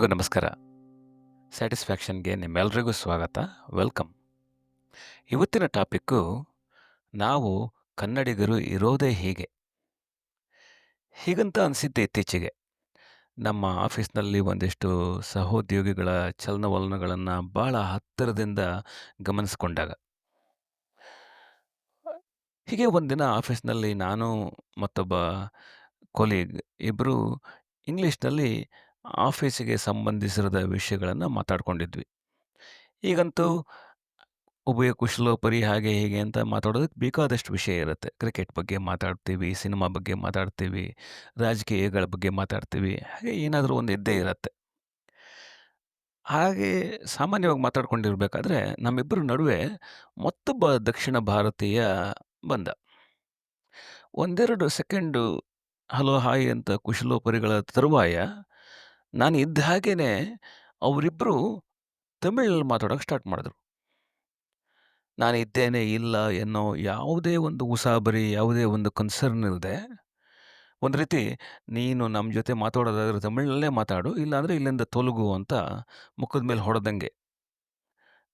ಎಲ್ರಿಗೂ ನಮಸ್ಕಾರ. ಸ್ಯಾಟಿಸ್ಫ್ಯಾಕ್ಷನ್ಗೆ ನಿಮ್ಮೆಲ್ರಿಗೂ ಸ್ವಾಗತ. ವೆಲ್ಕಮ್. ಇವತ್ತಿನ ಟಾಪಿಕ್ಕು ನಾವು ಕನ್ನಡಿಗರು ಇರೋದೇ ಹೀಗೆ? ಹೀಗಂತ ಅನಿಸಿದ್ದೆ ಇತ್ತೀಚೆಗೆ. ನಮ್ಮ ಆಫೀಸ್ನಲ್ಲಿ ಒಂದಿಷ್ಟು ಸಹೋದ್ಯೋಗಿಗಳ ಚಲನವಲನಗಳನ್ನು ಭಾಳ ಹತ್ತಿರದಿಂದ ಗಮನಿಸ್ಕೊಂಡಾಗ. ಹೀಗೆ ಒಂದಿನ ಆಫೀಸ್ನಲ್ಲಿ ನಾನು ಮತ್ತೊಬ್ಬ ಕೊಲೀಗ್ ಇಬ್ಬರು ಇಂಗ್ಲೀಷ್ನಲ್ಲಿ ಆಫೀಸಿಗೆ ಸಂಬಂಧಿಸಿರದ ವಿಷಯಗಳನ್ನು ಮಾತಾಡ್ಕೊಂಡಿದ್ವಿ. ಈಗಂತೂ ಉಭಯ ಕುಶಲೋಪರಿ ಹಾಗೆ ಹೀಗೆ ಅಂತ ಮಾತಾಡೋದಕ್ಕೆ ಬೇಕಾದಷ್ಟು ವಿಷಯ ಇರುತ್ತೆ. ಕ್ರಿಕೆಟ್ ಬಗ್ಗೆ ಮಾತಾಡ್ತೀವಿ ಸಿನಿಮಾ ಬಗ್ಗೆ ಮಾತಾಡ್ತೀವಿ ರಾಜಕೀಯಗಳ ಬಗ್ಗೆ ಮಾತಾಡ್ತೀವಿ ಹಾಗೆ ಏನಾದರೂ ಒಂದು ಇದ್ದೇ ಇರುತ್ತೆ. ಹಾಗೆ ಸಾಮಾನ್ಯವಾಗಿ ಮಾತಾಡ್ಕೊಂಡಿರ್ಬೇಕಾದ್ರೆ ನಮ್ಮಿಬ್ಬರ ನಡುವೆ ಮತ್ತೊಬ್ಬ ದಕ್ಷಿಣ ಭಾರತೀಯ ಬಂದ. ಒಂದೆರಡು ಸೆಕೆಂಡು ಹಲೋ ಹಾಯ್ ಅಂತ ಕುಶಲೋಪರಿಗಳ ತರುವಾಯ ನಾನು ಇದ್ದ ಹಾಗೇನೆ ಅವರಿಬ್ಬರು ತಮಿಳಲ್ಲಿ ಮಾತಾಡೋಕೆ ಸ್ಟಾರ್ಟ್ ಮಾಡಿದ್ರು. ನಾನು ಇದ್ದೇನೆ ಇಲ್ಲ ಎನ್ನೋ ಯಾವುದೇ ಒಂದು ಉಸಾಬರಿ, ಯಾವುದೇ ಒಂದು ಕನ್ಸರ್ನ್ ಇಲ್ಲದೆ ಒಂದು ರೀತಿ ನೀನು ನಮ್ಮ ಜೊತೆ ಮಾತಾಡೋದಾದ್ರೆ ತಮಿಳಲ್ಲೇ ಮಾತಾಡು, ಇಲ್ಲಾಂದರೆ ಇಲ್ಲಿಂದ ತೊಲಗು ಅಂತ ಮುಖದ ಮೇಲೆ ಹೊಡೆದಂಗೆ.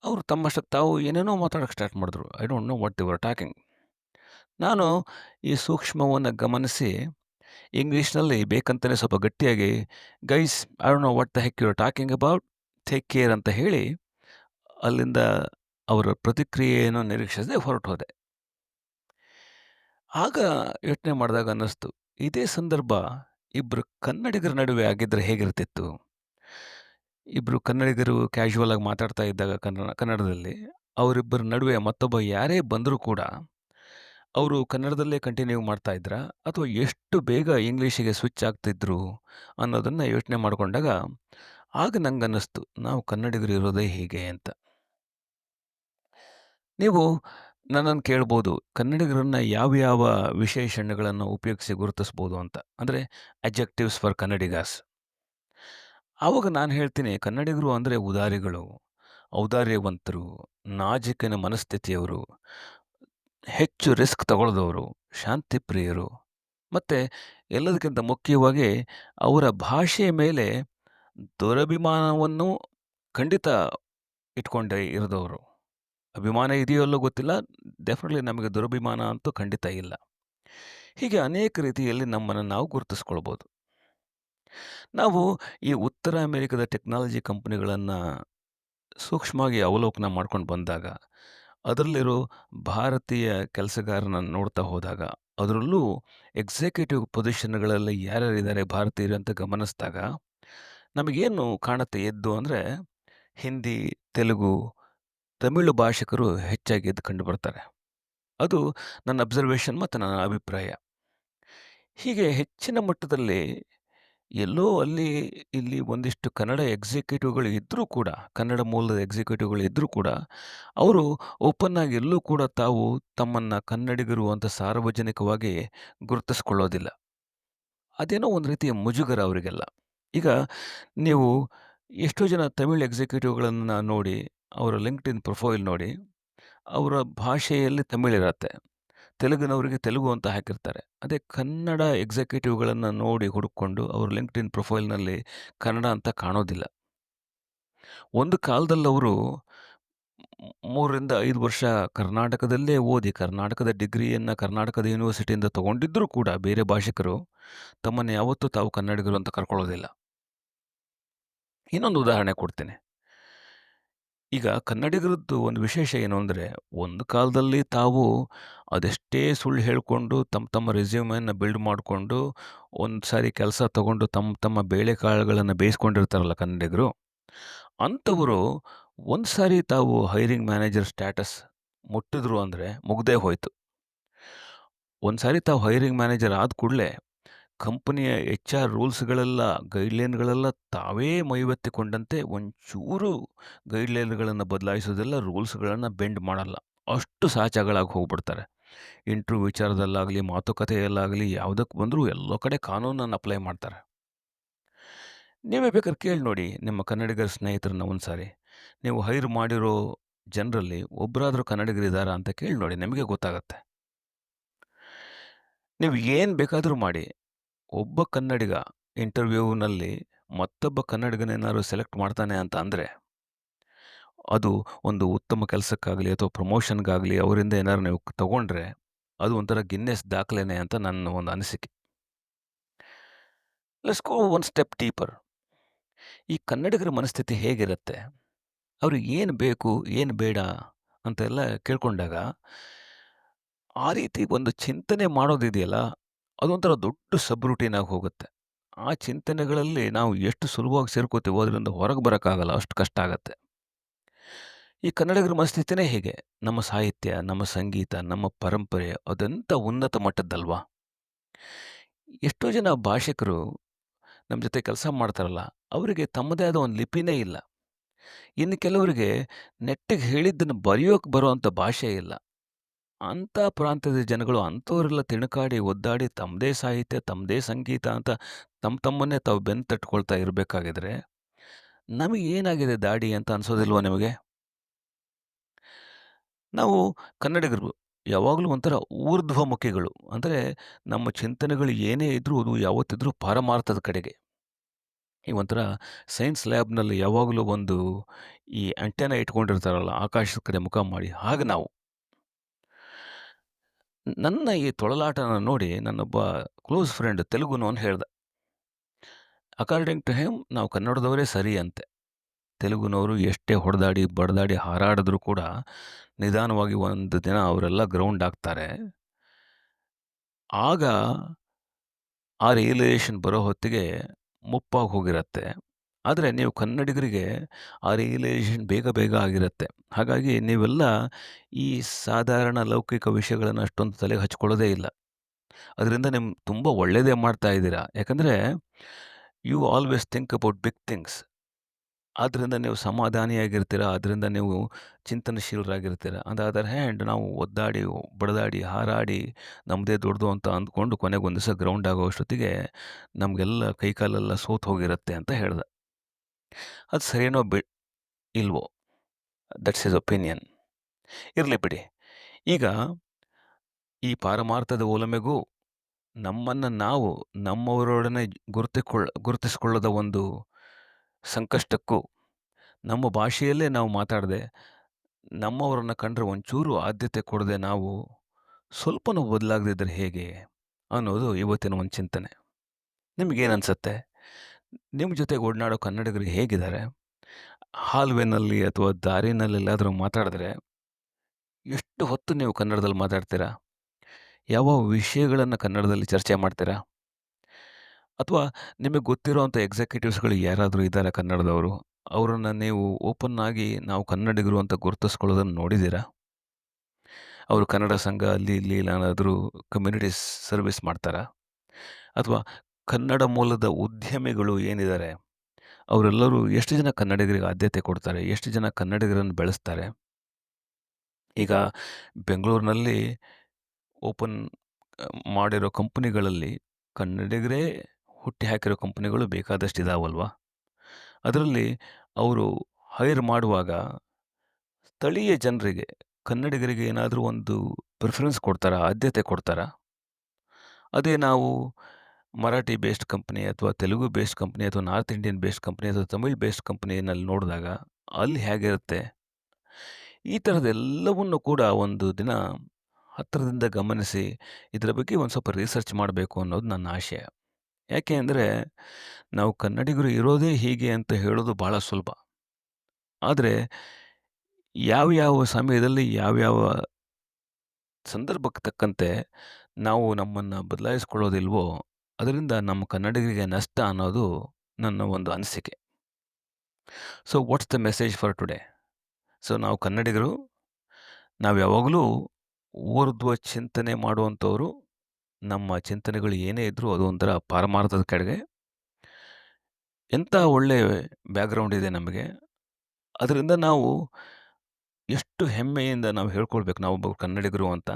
ಅವರು ತಮ್ಮಷ್ಟಕ್ಕೆ ತಾವು ಏನೇನೋ ಮಾತಾಡೋಕೆ ಸ್ಟಾರ್ಟ್ ಮಾಡಿದ್ರು. I don't know what you're talking ನಾನು ಈ ಸೂಕ್ಷ್ಮವನ್ನು ಗಮನಿಸಿ ಇಂಗ್ಲೀಷ್ನಲ್ಲಿ ಬೇಕಂತಲೇ ಸ್ವಲ್ಪ ಗಟ್ಟಿಯಾಗಿ guys I don't know what the heck you're talking about take care ಅಂತ ಹೇಳಿ, ಅಲ್ಲಿಂದ ಅವರ ಪ್ರತಿಕ್ರಿಯೆಯನ್ನು ನಿರೀಕ್ಷಿಸದೆ ಹೊರಟು ಹೋದೆ ಆಗ ಯೋಚನೆ ಮಾಡಿದಾಗ ಅನ್ನಿಸ್ತು, ಇದೇ ಸಂದರ್ಭ ಇಬ್ಬರು ಕನ್ನಡಿಗರ ನಡುವೆ ಆಗಿದ್ದರೆ ಹೇಗಿರ್ತಿತ್ತು? ಇಬ್ಬರು ಕನ್ನಡಿಗರು ಕ್ಯಾಶುವಲ್ ಆಗಿ ಮಾತಾಡ್ತಾ ಇದ್ದಾಗ ಕನ್ನಡ, ಕನ್ನಡದಲ್ಲಿ ಅವರಿಬ್ಬರ ನಡುವೆ ಮತ್ತೊಬ್ಬ ಯಾರೇ ಬಂದರೂ ಕೂಡ ಅವರು ಕನ್ನಡದಲ್ಲೇ ಕಂಟಿನ್ಯೂ ಮಾಡ್ತಾ ಇದ್ರಾ? ಅಥವಾ ಎಷ್ಟು ಬೇಗ ಇಂಗ್ಲೀಷಿಗೆ ಸ್ವಿಚ್ ಆಗ್ತಿದ್ರು ಅನ್ನೋದನ್ನು ಯೋಚನೆ ಮಾಡಿಕೊಂಡಾಗ ಆಗ ನಂಗೆ ಅನ್ನಿಸ್ತು ನಾವು ಕನ್ನಡಿಗರು ಇರೋದೇ ಹೀಗೆ ಅಂತ. ನೀವು ನನ್ನನ್ನು ಕೇಳ್ಬೋದು, ಕನ್ನಡಿಗರನ್ನು ಯಾವ ಯಾವ ವಿಶೇಷಣಗಳನ್ನು ಉಪಯೋಗಿಸಿ ಗುರುತಿಸ್ಬೋದು ಅಂತ. ಅಂದರೆ ಅಜೆಕ್ಟಿವ್ಸ್ ಫಾರ್ ಕನ್ನಡಿಗಾಸ್ ಆವಾಗ ನಾನು ಹೇಳ್ತೀನಿ, ಕನ್ನಡಿಗರು ಅಂದರೆ ಉದಾರಿಗಳು, ಔದಾರ್ಯವಂತರು, ನಾಜಿಕಿನ ಮನಸ್ಥಿತಿಯವರು ಹೆಚ್ಚು ರಿಸ್ಕ್ ತಗೊಳ್ಳೋದವರು ಶಾಂತಿ ಪ್ರಿಯರು. ಮತ್ತು ಎಲ್ಲದಕ್ಕಿಂತ ಮುಖ್ಯವಾಗಿ ಅವರ ಭಾಷೆಯ ಮೇಲೆ ದುರಭಿಮಾನವನ್ನು ಖಂಡಿತ ಇಟ್ಕೊಂಡೇ ಇರಿದವರು. ಅಭಿಮಾನ ಇದೆಯೋ ಅಲ್ಲೋ ಗೊತ್ತಿಲ್ಲ ಡೆಫಿನೆಟ್ಲಿ ನಮಗೆ ದುರಭಿಮಾನ ಅಂತೂ ಖಂಡಿತ ಇಲ್ಲ. ಹೀಗೆ ಅನೇಕ ರೀತಿಯಲ್ಲಿ ನಮ್ಮನ್ನು ನಾವು ಗುರುತಿಸ್ಕೊಳ್ಬೋದು. ನಾವು ಈ ಉತ್ತರ ಅಮೆರಿಕದ ಟೆಕ್ನಾಲಜಿ ಕಂಪ್ನಿಗಳನ್ನು ಸೂಕ್ಷ್ಮವಾಗಿ ಅವಲೋಕನ ಮಾಡ್ಕೊಂಡು ಬಂದಾಗ ಅದರಲ್ಲಿರೋ ಭಾರತೀಯ ಕೆಲಸಗಾರನ ನೋಡ್ತಾ ಹೋದಾಗ, ಅದರಲ್ಲೂ ಎಕ್ಸಿಕ್ಯೂಟಿವ್ ಪೊಸಿಷನ್ಗಳಲ್ಲಿ ಯಾರ್ಯಾರಿದ್ದಾರೆ ಭಾರತೀಯರು ಅಂತ ಗಮನಿಸಿದಾಗ, ನಮಗೇನು ಕಾಣುತ್ತೆ ಎದ್ದು ಅಂದರೆ, ಹಿಂದಿ, ತೆಲುಗು, ತಮಿಳು ಭಾಷಿಕರು ಹೆಚ್ಚಾಗಿ ಎದ್ದು ಕಂಡು ಬರ್ತಾರೆ. ಅದು ನನ್ನ ಅಬ್ಸರ್ವೇಷನ್ ಮತ್ತು ನನ್ನ ಅಭಿಪ್ರಾಯ. ಹೀಗೆ ಹೆಚ್ಚಿನ ಮಟ್ಟದಲ್ಲಿ ಎಲ್ಲೋ ಅಲ್ಲಿ, ಇಲ್ಲಿ ಒಂದಿಷ್ಟು ಕನ್ನಡ ಎಕ್ಸಿಕ್ಯೂಟಿವ್ಗಳು ಇದ್ದರೂ ಕೂಡ, ಕನ್ನಡ ಮೂಲದ ಎಕ್ಸಿಕ್ಯೂಟಿವ್ಗಳು ಇದ್ದರೂ ಕೂಡ, ಅವರು ಓಪನ್ ಆಗಿ ಎಲ್ಲೂ ಕೂಡ ತಾವು ತಮ್ಮನ್ನು ಕನ್ನಡಿಗರು ಅಂತ ಸಾರ್ವಜನಿಕವಾಗಿ ಗುರುತಿಸ್ಕೊಳ್ಳೋದಿಲ್ಲ. ಅದೇನೋ ಒಂದು ರೀತಿಯ ಮುಜುಗರ ಅವರಿಗೆಲ್ಲ. ಈಗ ನೀವು ಎಷ್ಟೋ ಜನ ತಮಿಳ್ ಎಕ್ಸಿಕ್ಯೂಟಿವ್ಗಳನ್ನು ನೋಡಿ, ಅವರ ಲಿಂಕ್ಡ್ ಇನ್ ಪ್ರೊಫೈಲ್ ನೋಡಿ, ಅವರ ಭಾಷೆಯಲ್ಲಿ ತಮಿಳಿರತ್ತೆ ತೆಲುಗಿನವರಿಗೆ ತೆಲುಗು ಅಂತ ಹಾಕಿರ್ತಾರೆ. ಅದೇ ಕನ್ನಡ ಎಕ್ಸಿಕ್ಯೂಟಿವ್ಗಳನ್ನು ನೋಡಿ ಹುಡುಕೊಂಡು ಅವರು ಲಿಂಕ್ಡ್ ಇನ್ ಪ್ರೊಫೈಲ್ನಲ್ಲಿ ಕನ್ನಡ ಅಂತ ಕಾಣೋದಿಲ್ಲ. ಒಂದು ಕಾಲದಲ್ಲಿ ಅವರು ಮೂರರಿಂದ ಐದು ವರ್ಷ ಕರ್ನಾಟಕದಲ್ಲೇ ಓದಿ, ಕರ್ನಾಟಕದ ಡಿಗ್ರಿಯನ್ನು ಕರ್ನಾಟಕದ ಯೂನಿವರ್ಸಿಟಿಯಿಂದ ತಗೊಂಡಿದ್ದರೂ ಕೂಡ ಬೇರೆ ಭಾಷಿಕರು ತಮ್ಮನ್ನು ಯಾವತ್ತೂ ತಾವು ಕನ್ನಡಿಗರು ಅಂತ ಕರ್ಕೊಳ್ಳೋದಿಲ್ಲ. ಇನ್ನೊಂದು ಉದಾಹರಣೆ ಕೊಡ್ತೀನಿ. ಈಗ ಕನ್ನಡಿಗರದ್ದು ಒಂದು ವಿಶೇಷ ಏನು ಅಂದರೆ, ಒಂದು ಕಾಲದಲ್ಲಿ ತಾವು ಅದೆಷ್ಟೇ ಸುಳ್ಳು ಹೇಳಿಕೊಂಡು ತಮ್ಮ ತಮ್ಮ ರೆಸ್ಯೂಮನ್ನು ಬಿಲ್ಡ್ ಮಾಡಿಕೊಂಡು, ಒಂದು ಸಾರಿ ಕೆಲಸ ತಗೊಂಡು ತಮ್ಮ ತಮ್ಮ ಬೇಳೆಕಾಳುಗಳನ್ನು ಬೇಯಿಸ್ಕೊಂಡಿರ್ತಾರಲ್ಲ ಕನ್ನಡಿಗರು, ಅಂಥವರು ಒಂದು ಸಾರಿ ತಾವು ಹೈರಿಂಗ್ ಮ್ಯಾನೇಜರ್ ಸ್ಟ್ಯಾಟಸ್ ಮುಟ್ಟಿದ್ರು ಅಂದರೆ ಮುಗ್ದೇ ಹೋಯಿತು. ಒಂದು ಸಾರಿ ತಾವು ಹೈರಿಂಗ್ ಮ್ಯಾನೇಜರ್ ಆದ ಕೂಡಲೇ ಕಂಪನಿಯ ಎಚ್ ಆರ್ ರೂಲ್ಸ್ಗಳೆಲ್ಲ, ಗೈಡ್ಲೈನ್ಗಳೆಲ್ಲ ತಾವೇ ಮೈವೆತ್ತಿಕೊಂಡಂತೆ ಒಂಚೂರು ಗೈಡ್ಲೈನ್ಗಳನ್ನು ಬದಲಾಯಿಸೋದೆಲ್ಲ ರೂಲ್ಸ್ಗಳನ್ನು ಬೆಂಡ್ ಮಾಡಲ್ಲ. ಅಷ್ಟು ಸಾಚಾಗಳಾಗಿ ಹೋಗ್ಬಿಡ್ತಾರೆ. ಇಂಟ್ರ್ಯೂ ವಿಚಾರದಲ್ಲಾಗಲಿ, ಮಾತುಕತೆಯಲ್ಲಾಗಲಿ ಯಾವುದಕ್ಕೆ ಬಂದರೂ ಎಲ್ಲ ಕಡೆ ಕಾನೂನನ್ನು ಅಪ್ಲೈ ಮಾಡ್ತಾರೆ. ನೀವೇ ಬೇಕಾದ್ರೆ ಕೇಳಿ ನೋಡಿ, ನಿಮ್ಮ ಕನ್ನಡಿಗರ ಸ್ನೇಹಿತರನ್ನ ಒಂದು ಸಾರಿ ನೀವು ಹೈರ್ ಮಾಡಿರೋ ಜನರಲ್ಲಿ ಒಬ್ಬರಾದರೂ ಕನ್ನಡಿಗರಿದ್ದಾರಾ ಅಂತ ಕೇಳಿ ನೋಡಿ, ನಿಮಗೆ ಗೊತ್ತಾಗತ್ತೆ. ನೀವು ಏನು ಬೇಕಾದರೂ ಮಾಡಿ. ಒಬ್ಬ ಕನ್ನಡಿಗ ಇಂಟರ್ವ್ಯೂನಲ್ಲಿ ಮತ್ತೊಬ್ಬ ಕನ್ನಡಿಗನೇನಾದ್ರು ಸೆಲೆಕ್ಟ್ ಮಾಡ್ತಾನೆ ಅಂತ ಅಂದರೆ ಅದು ಒಂದು ಉತ್ತಮ ಕೆಲಸಕ್ಕಾಗಲಿ ಅಥವಾ ಪ್ರಮೋಷನ್‌ಗಾಗಲಿ ಅವರಿಂದ ಏನಾದ್ರು ನೀವು ತಗೊಂಡ್ರೆ, ಅದು ಒಂಥರ ಗಿನ್ನೆಸ್ ದಾಖಲೆನೇ ಅಂತ ನನ್ನ ಒಂದು ಅನಿಸಿಕೆ. Let's go one step deeper. ಈ ಕನ್ನಡಿಗರ ಮನಸ್ಥಿತಿ ಹೇಗಿರುತ್ತೆ? ಅವ್ರಿಗೆ ಏನು ಬೇಕು, ಏನು ಬೇಡ ಅಂತೆಲ್ಲ ಕೇಳ್ಕೊಂಡಾಗ ಆ ರೀತಿ ಒಂದು ಚಿಂತನೆ ಮಾಡೋದಿದೆಯಲ್ಲ, ಅದೊಂಥರ ದೊಡ್ಡ ಸಬ್ ಆಗಿ ಹೋಗುತ್ತೆ. ಆ ಚಿಂತನೆಗಳಲ್ಲಿ ನಾವು ಎಷ್ಟು ಸುಲಭವಾಗಿ ಸೇರ್ಕೋತೀವೋ ಅದರಿಂದ ಹೊರಗೆ ಬರೋಕ್ಕಾಗಲ್ಲ. ಅಷ್ಟು ಕಷ್ಟ ಆಗತ್ತೆ. ಈ ಕನ್ನಡಿಗರ ಮನಸ್ಥಿತಿನೇ ಹೇಗೆ ನಮ್ಮ ಸಾಹಿತ್ಯ, ನಮ್ಮ ಸಂಗೀತ, ನಮ್ಮ ಪರಂಪರೆ ಅದೆಂಥ ಉನ್ನತ ಮಟ್ಟದ್ದಲ್ವಾ? ಎಷ್ಟೋ ಜನ ಭಾಷಿಕರು ನಮ್ಮ ಜೊತೆ ಕೆಲಸ ಮಾಡ್ತಾರಲ್ಲ, ಅವರಿಗೆ ತಮ್ಮದೇ ಆದ ಒಂದು ಲಿಪಿನೇ ಇಲ್ಲ. ಇನ್ನು ಕೆಲವರಿಗೆ ನೆಟ್ಟಿಗೆ ಹೇಳಿದ್ದನ್ನು ಬರೆಯೋಕೆ ಬರುವಂಥ ಭಾಷೆ ಇಲ್ಲ. ಅಂಥ ಪ್ರಾಂತ್ಯದ ಜನಗಳು ಅಂಥವರೆಲ್ಲ ತಿಣುಕಾಡಿ, ಒದ್ದಾಡಿ ತಮ್ಮದೇ ಸಾಹಿತ್ಯ, ತಮ್ಮದೇ ಸಂಗೀತ ಅಂತ ತಮ್ಮ ತಮ್ಮನ್ನೇ ತಾವು ಬೆನ್ನು ತಟ್ಕೊಳ್ತಾ ಇರಬೇಕಾಗಿದ್ರೆ, ನಮಗೆ ಏನಾಗಿದೆ ದಾಡಿ ಅಂತ ಅನಿಸೋದಿಲ್ವ ನಿಮಗೆ? ನಾವು ಕನ್ನಡಿಗರು ಯಾವಾಗಲೂ ಒಂಥರ ಊರ್ಧ್ವಮುಖಿಗಳು. ಅಂದರೆ ನಮ್ಮ ಚಿಂತನೆಗಳು ಏನೇ ಇದ್ದರೂ ಅದು ಯಾವತ್ತಿದ್ರೂ ಪಾರಮಾರ್ಥದ ಕಡೆಗೆ. ಈ ಒಂಥರ ಸೈನ್ಸ್ ಲ್ಯಾಬ್‌ನಲ್ಲಿ ಯಾವಾಗಲೂ ಒಂದು ಈ ಆಂಟೆನಾ ಇಟ್ಕೊಂಡಿರ್ತಾರಲ್ಲ ಆಕಾಶದ ಕಡೆ ಮುಖ ಮಾಡಿ, ಹಾಗೆ ನಾವು. ನನ್ನ ಈ ತೊಳಲಾಟನ ನೋಡಿ ನನ್ನೊಬ್ಬ ಕ್ಲೋಸ್ ಫ್ರೆಂಡ್ ತೆಲುಗುನವನು ಹೇಳ್ದ. ಅಕಾರ್ಡಿಂಗ್ ಟು ಹೇಮ್ ನಾವು ಕನ್ನಡದವರೇ ಸರಿ ಅಂತೆ. ತೆಲುಗುನವರು ಎಷ್ಟೇ ಹೊಡೆದಾಡಿ, ಬಡದಾಡಿ ಹಾರಾಡಿದ್ರು ಕೂಡ ನಿಧಾನವಾಗಿ ಒಂದು ದಿನ ಅವರೆಲ್ಲ ಗ್ರೌಂಡ್ ಆಗ್ತಾರೆ. ಆಗ ಆ ರಿಯಲೈಸೇಷನ್ ಬರೋ ಹೊತ್ತಿಗೆ ಮುಪ್ಪಾಗಿ ಹೋಗಿರತ್ತೆ. ಆದರೆ ನೀವು ಕನ್ನಡಿಗರಿಗೆ ಆ ರಿಯಲೈಸೇಷನ್ ಬೇಗ ಬೇಗ ಆಗಿರುತ್ತೆ ಹಾಗಾಗಿ ನೀವೆಲ್ಲ ಈ ಸಾಧಾರಣ ಲೌಕಿಕ ವಿಷಯಗಳನ್ನು ಅಷ್ಟೊಂದು ತಲೆಗೆ ಹಚ್ಕೊಳ್ಳೋದೇ ಇಲ್ಲ. ಅದರಿಂದ ನಿಮ್ಮ ತುಂಬ ಒಳ್ಳೆಯದೇ ಮಾಡ್ತಾ ಇದ್ದೀರಾ. ಯಾಕಂದರೆ you always think about big things. ಆದ್ದರಿಂದ ನೀವು ಸಮಾಧಾನಿಯಾಗಿರ್ತೀರಾ. ಅದರಿಂದ ನೀವು ಚಿಂತನಶೀಲರಾಗಿರ್ತೀರ ಅಂದ ಅದರ್ ಹ್ಯಾಂಡ್ ನಾವು ಒದ್ದಾಡಿ, ಬಡದಾಡಿ ಹಾರಾಡಿ ನಮ್ಮದೇ ದೊಡ್ಡದು ಅಂತ ಅಂದ್ಕೊಂಡು ಕೊನೆಗೊಂದು ದಿವಸ ಗ್ರೌಂಡ್ ಆಗೋ ಅಷ್ಟೊತ್ತಿಗೆ ನಮಗೆಲ್ಲ ಕೈಕಾಲೆಲ್ಲ ಸೋತು ಹೋಗಿರುತ್ತೆ ಅಂತ ಹೇಳ್ದ. ಅದು ಸರಿನೋ ಬಿ ಇಲ್ವೋ? That's is opinion. ಇರಲಿ ಬಿಡಿ. ಈಗ ಈ ಪಾರಮಾರ್ಥದ ಓಲಮೆಗೂ ನಮ್ಮನ್ನು ನಾವು ನಮ್ಮವರೊಡನೆ ಗುರುತಿಕೊಳ್ಳ ಗುರುತಿಸಿಕೊಳ್ಳದ ಒಂದು ಸಂಕಷ್ಟಕ್ಕೂ, ನಮ್ಮ ಭಾಷೆಯಲ್ಲೇ ನಾವು ಮಾತಾಡದೆ, ನಮ್ಮವರನ್ನು ಕಂಡ್ರೆ ಒಂಚೂರು ಆದ್ಯತೆ ಕೊಡದೆ ನಾವು ಸ್ವಲ್ಪನೂ ಬದಲಾಗದಿದ್ದರೆ ಹೇಗೆ? ಅನ್ನೋದು ಇವತ್ತಿನ ಒಂದು ಚಿಂತನೆ. ನಿಮಗೇನನ್ಸತ್ತೆ? ನಿಮ್ಮ ಜೊತೆಗೆ ಓಡಾಡೋ ಕನ್ನಡಿಗರು ಹೇಗಿದ್ದಾರೆ? ಹಾಲ್‌ವೇನಲ್ಲಿ ಅಥವಾ ದಾರಿನಲ್ಲೆಲ್ಲಾದ್ರೂ ಮಾತಾಡಿದ್ರೆ ಎಷ್ಟು ಹೊತ್ತು ನೀವು ಕನ್ನಡದಲ್ಲಿ ಮಾತಾಡ್ತೀರಾ? ಯಾವ ವಿಷಯಗಳನ್ನು ಕನ್ನಡದಲ್ಲಿ ಚರ್ಚೆ ಮಾಡ್ತೀರಾ? ಅಥವಾ ನಿಮಗೆ ಗೊತ್ತಿರೋವಂಥ ಎಕ್ಸಿಕ್ಯೂಟಿವ್ಸ್‌ಗಳು ಯಾರಾದರೂ ಇದ್ದಾರೆ ಕನ್ನಡದವರು? ಅವರನ್ನು ನೀವು ಓಪನ್ ಆಗಿ ನಾವು ಕನ್ನಡಿಗರು ಅಂತ ಗುರುತಿಸ್ಕೊಳ್ಳೋದನ್ನು ನೋಡಿದ್ದೀರಾ? ಅವರು ಕನ್ನಡ ಸಂಘ ಅಲ್ಲಿ ಇಲ್ಲಿ ಏನಾದರೂ ಕಮ್ಯುನಿಟಿ ಸರ್ವಿಸ್ ಮಾಡ್ತಾರಾ? ಅಥವಾ ಕನ್ನಡ ಮೂಲದ ಉದ್ಯಮಿಗಳು ಏನಿದ್ದಾರೆ, ಅವರೆಲ್ಲರೂ ಎಷ್ಟು ಜನ ಕನ್ನಡಿಗರಿಗೆ ಆದ್ಯತೆ ಕೊಡ್ತಾರೆ? ಎಷ್ಟು ಜನ ಕನ್ನಡಿಗರನ್ನು ಬೆಳೆಸ್ತಾರೆ? ಈಗ ಬೆಂಗಳೂರಿನಲ್ಲಿ ಓಪನ್ ಮಾಡಿರೋ ಕಂಪ್ನಿಗಳಲ್ಲಿ ಕನ್ನಡಿಗರೇ ಹುಟ್ಟಿ ಹಾಕಿರೋ ಕಂಪ್ನಿಗಳು ಬೇಕಾದಷ್ಟು ಇದಾವಲ್ವಾ? ಅದರಲ್ಲಿ ಅವರು ಹೈರ್ ಮಾಡುವಾಗ ಸ್ಥಳೀಯ ಜನರಿಗೆ, ಕನ್ನಡಿಗರಿಗೆ ಏನಾದರೂ ಒಂದು ಪ್ರಿಫರೆನ್ಸ್ ಕೊಡ್ತಾರಾ? ಆದ್ಯತೆ ಕೊಡ್ತಾರಾ? ಅದೇ ನಾವು ಮರಾಠಿ ಬೇಸ್ಡ್ ಕಂಪ್ನಿ ಅಥವಾ ತೆಲುಗು ಬೇಸ್ಡ್ ಕಂಪ್ನಿ ಅಥವಾ ನಾರ್ತ್ ಇಂಡಿಯನ್ ಬೇಸ್ಡ್ ಕಂಪ್ನಿ ಅಥವಾ ತಮಿಳ್ ಬೇಸ್ಡ್ ಕಂಪ್ನಿನಲ್ಲಿ ನೋಡಿದಾಗ ಅಲ್ಲಿ ಹೇಗಿರುತ್ತೆ? ಈ ಥರದ್ದೆಲ್ಲವನ್ನು ಕೂಡ ಒಂದು ದಿನ ಹತ್ತಿರದಿಂದ ಗಮನಿಸಿ, ಇದರ ಬಗ್ಗೆ ಒಂದು ಸ್ವಲ್ಪ ರಿಸರ್ಚ್ ಮಾಡಬೇಕು ಅನ್ನೋದು ನನ್ನ ಆಶಯ. ಯಾಕೆ ಅಂದರೆ, ನಾವು ಕನ್ನಡಿಗರು ಇರೋದೇ ಹೀಗೆ ಅಂತ ಹೇಳೋದು ಭಾಳ ಸುಲಭ. ಆದರೆ ಯಾವ ಯಾವ ಸಮಯದಲ್ಲಿ ಯಾವ್ಯಾವ ಸಂದರ್ಭಕ್ಕೆ ತಕ್ಕಂತೆ ನಾವು ನಮ್ಮನ್ನು ಬದಲಾಯಿಸಿಕೊಳ್ಳೋದಿಲ್ವೋ, ಅದರಿಂದ ನಮ್ಮ ಕನ್ನಡಿಗರಿಗೆ ನಷ್ಟ ಅನ್ನೋದು ನನ್ನ ಒಂದು ಅನಿಸಿಕೆ. So what's the message for today? So ನಾವು ಕನ್ನಡಿಗರು, ನಾವು ಯಾವಾಗಲೂ ಊರ್ಧ್ವ ಚಿಂತನೆ ಮಾಡುವಂಥವರು. ನಮ್ಮ ಚಿಂತನೆಗಳು ಏನೇ ಇದ್ದರೂ ಅದು ಒಂಥರ ಪಾರಮಾರ್ಥದ ಕಡೆಗೆ. ಎಂಥ ಒಳ್ಳೆಯ ಬ್ಯಾಕ್‌ಗ್ರೌಂಡ್ ಇದೆ ನಮಗೆ. ಅದರಿಂದ ನಾವು ಎಷ್ಟು ಹೆಮ್ಮೆಯಿಂದ ನಾವು ಹೇಳ್ಕೊಳ್ಬೇಕು ನಾವೊಬ್ಬ ಕನ್ನಡಿಗರು ಅಂತ.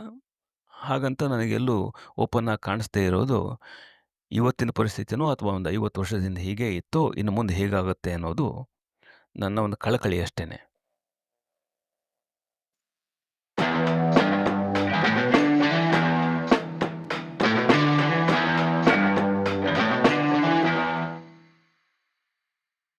ಹಾಗಂತ ನನಗೆಲ್ಲೂ ಓಪನ್ ಆಗಿ ಕಾಣಿಸ್ದೇ ಇರೋದು, ಇವತ್ತಿನ ಪರಿಸ್ಥಿತಿನೋ ಅಥವಾ ಒಂದು 50 ವರ್ಷದಿಂದ ಹೀಗೆ ಇತ್ತೋ, ಇನ್ನು ಮುಂದೆ ಹೇಗಾಗುತ್ತೆ ಅನ್ನೋದು ನನ್ನ ಒಂದು ಕಳಕಳಿ ಅಷ್ಟೇನೆ.